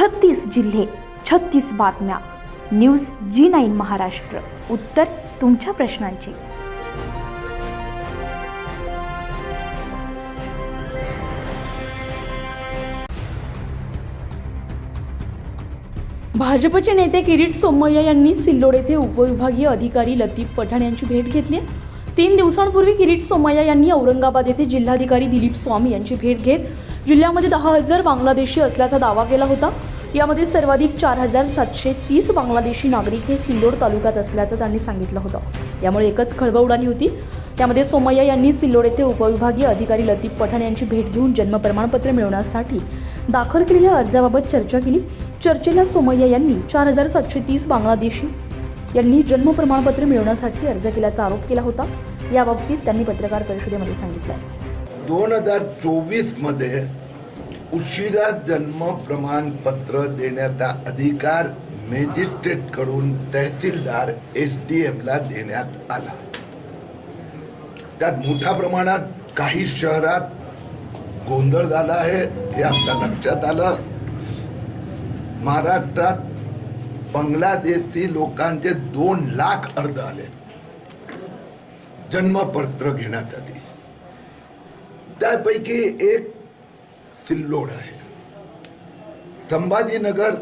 छत्तीस जिल्हे छत्तीस बातम्या. News G nine Maharashtra. उत्तर तुमच्या प्रश्नांची. भाजपचे नेते किरीट सोमय्या यांनी सिल्लोड येथे उपविभागीय अधिकारी लतीफ पठाण यांची भेट घेतली. तीन दिवसांपूर्वी किरीट सोमय्या यांनी औरंगाबाद येथे जिल्हाधिकारी दिलीप स्वामी यांची भेट घेत जिल्ह्यामध्ये दहा हजार बांगलादेशी असल्याचा दावा केला होता. यामध्ये सर्वाधिक चार हजार सातशे तीस बांगलादेशी नागरिक हे सिल्लोड तालुक्यात असल्याचं त्यांनी सांगितलं होतं. यामुळे एकच खळबळ उडाली होती. त्यामध्ये सोमय्या यांनी सिल्लोड येथे उपविभागीय अधिकारी लतीफ पठाण यांची भेट घेऊन जन्म प्रमाणपत्र मिळवण्यासाठी दाखल केलेल्या अर्जाबाबत चर्चा केली. चर्चेला सोमय्या यांनी चार हजार सातशे तीस बांगलादेशी यांनी जन्म प्रमाणपत्र मिळवण्यासाठी अर्ज केल्याचा आरोप केला होता. याबाबतीत त्यांनी पत्रकार परिषदेमध्ये सांगितलं दोन हजार चोवीसमध्ये मध्ये उशिरा जन्म प्रमाणपत्र देण्याचा अधिकार मॅजिस्ट्रेटकडून तहसीलदार एस डी एम ला देण्यात आला. त्यात मोठ्या प्रमाणात काही शहरात गोंधळ झाला आहे हे आमच्या लक्षात आलं. महाराष्ट्रात बांगलादेशी लोकांचे दोन लाख अर्ज आले. जन्मपत्र घेण्यासाठी. त्यापैकी एक सिल्लोड आहे. संभाजीनगर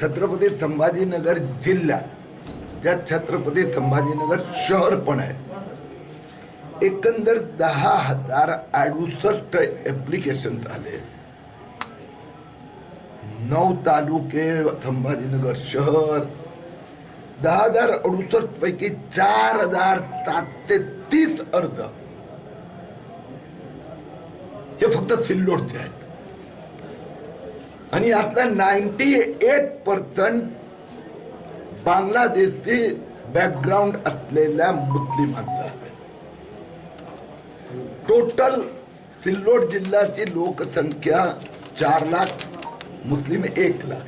छत्रपती संभाजीनगर जिल्ह्यात त्यात छत्रपती संभाजीनगर शहर पण आहे. एकंदर दहा हजार अडुसष्ट ऍप्लिकेशन आले. नऊ तालुके संभाजीनगर शहर. दहा हजार अडुसष्ट पैकी चार हजार सातशे तीस अर्ज. हे फक्त सिल्लोडचे आहेत. आणि यातला ninety eight percent Bangladeshi background असलेल्या मुस्लिमांचा टोटल सिल्लोड जिल्ह्याची लोकसंख्या चार लाख मुस्लिम एक लाख.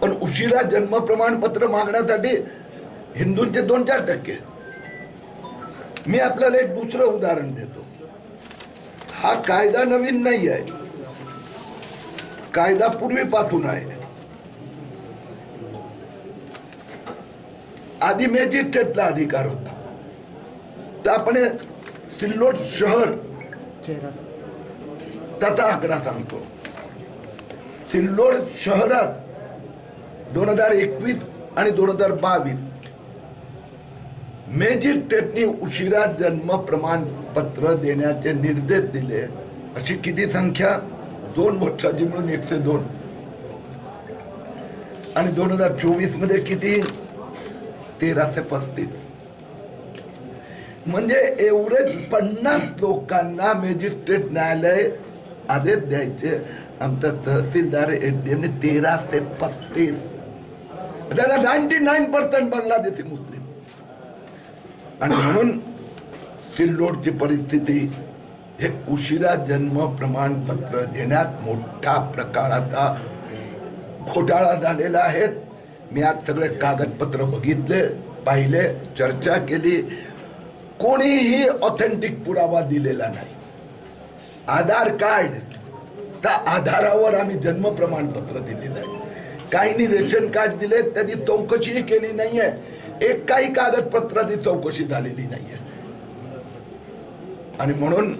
पण उशिरा जन्म प्रमाणपत्र मागण्यासाठी हिंदूंचे दोन चार टक्के. मी आपल्याला एक दुसरं उदाहरण देतो. हा कायदा नवीन नाही आहे कायदा पूर्वीपासून आहे. आधी मॅजिस्ट्रेटला अधिकार होता. तर आपण सिल्लोड शहर त्याचा आकडा सांगतो सिल्लोड शहरात दोन हजार एकवीस आणि दोन हजार बावीस मॅजिस्ट्रेटनी उशिरा जन्म प्रमाणपत्र देण्याचे निर्देश दिले. अशी किती संख्या? दोन वर्षाची म्हणून एकशे दोन. आणि दोन हजार चोवीसमध्ये किती? तेराशे पस्तीस. म्हणजे एवढे पन्नास लोकांना मॅजिस्ट्रेट न्यायालय आदेश द्यायचे. आमचा तहसीलदार एडीएमने तेरा ते पस्तीस. त्याला नाईन्टी नाईन पर्सेंट बांगलादेशी मुस्लिम. आणि म्हणून सिल्लोडची परिस्थिती हे उशिरा जन्म प्रमाणपत्र देण्यात मोठ्या प्रकाराचा घोटाळा झालेला आहे. मी आज सगळे कागदपत्र बघितले पाहिले चर्चा केली. कोणीही ऑथेंटिक पुरावा दिलेला नाही. आधार कार्ड त्या आधारावर आम्ही जन्म प्रमाणपत्र दिलेलं आहे. काहींनी रेशन कार्ड दिले त्याची चौकशीही केली नाहीये. एक काही कागदपत्राची चौकशी झालेली नाहीये. आणि म्हणून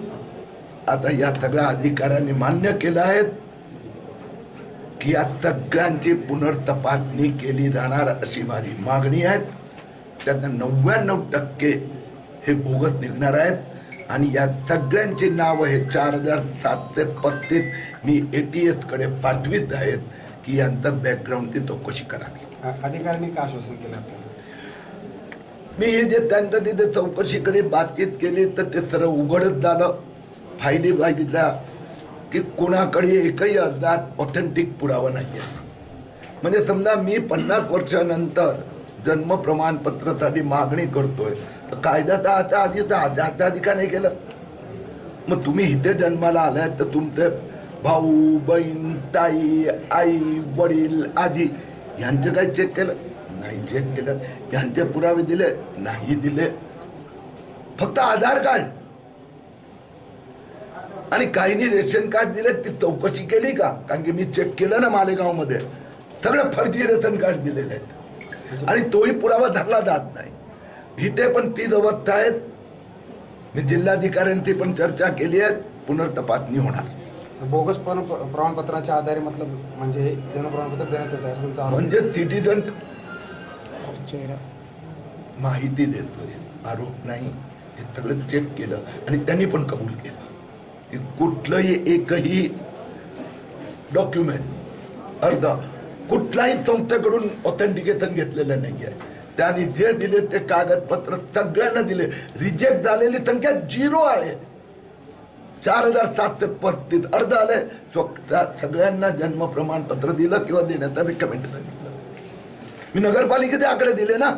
आता या सगळ्या अधिकाऱ्यांनी मान्य केलं आहे की या सगळ्यांची पुनर्तपासणी केली जाणार अशी माझी मागणी आहे. त्यातनं नव्याण्णव टक्के हे बोगस निघणार आहेत. आणि या सगळ्यांची नावं हे चार हजार सातशे पस्तीस मी एटीएसकडे पाठवित आहेत की यांचं बॅकग्राऊंडची चौकशी करावी. अधिकाऱ्यांनी का आश्वासन केलं मी हे जे त्यांचं तिथे चौकशी करी बातचीत केली तर ते सर्व उघडच झालं. फायली बघितला की कोणाकडे एकही अर्जात ऑथेंटिक पुरावा नाही आहे म्हणजे समजा मी पन्नास वर्षानंतर जन्म प्रमाणपत्रासाठी मागणी करतोय तर कायदा तर आता आधी तर आधी का नाही केलं. मग तुम्ही इथे जन्माला आलाय तर तुमचे भाऊ बहीण ताई आई वडील आजी यांचं काय चेक केलं? नाही चेक केलं. यांचे पुरावे दिले? नाही दिले. फक्त आधार कार्ड. आणि काहींनी रेशन कार्ड दिले ती चौकशी केली का? कारण की मी चेक केलं ना मालेगावमध्ये सगळं फर्जी रेशन कार्ड दिलेले आहेत. आणि तोही पुरावा धरला जात नाही. इथे पण तीच अवस्था आहेत. मी जिल्हाधिकाऱ्यांची पण चर्चा केली आहे. पुनर्तपासणी होणार. बोगस पण प्रमाणपत्राच्या आधारे मतलब म्हणजे जन्मप्रमाणपत्र देण्यात येत आहे तुमचा म्हणजे सिटीजन माहिती देतोय. आरोप नाही. हे सगळं चेक केलं आणि त्यांनी पण कबूल केलं. कुठलंही एकही डॉक्युमेंट अर्ध कुठल्याही संस्थेकडून ऑथेंटिकेशन घेतलेलं नाही आहे त्यांनी जे दिले ते कागदपत्र सगळ्यांना दिले. रिजेक्ट झालेली संख्या झिरो आहे. चार हजार सातशे पस्तीस अर्ध आले. सगळ्यांना जन्म प्रमाणपत्र दिलं किंवा देण्याचा रिकमेंड दिलं. मी नगरपालिकेचे आकडे दिले ना.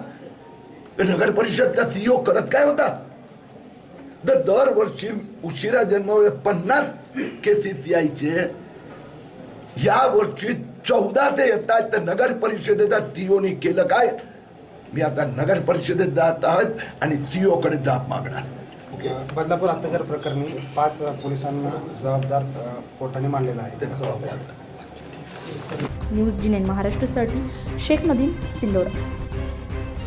नगर परिषदचा सीईओ करत काय होता? तर दरवर्षी उशिरा जन्म पन्नास केसेस यायचे या वर्षी चौदाचे येत आहेत तर नगर परिषदेच्या सीईओनी केलं काय मी आता नगर परिषदेत जात आहोत आणि सीईओ कडे जाब मागणार ओके बदलापूर अत्याचार प्रकरणी पाच पोलिसांना जबाबदार कोर्टाने मानलेला आहे. ते. न्यूज जी नाईन महाराष्ट्रासाठी शेख नदीम सिल्लोड.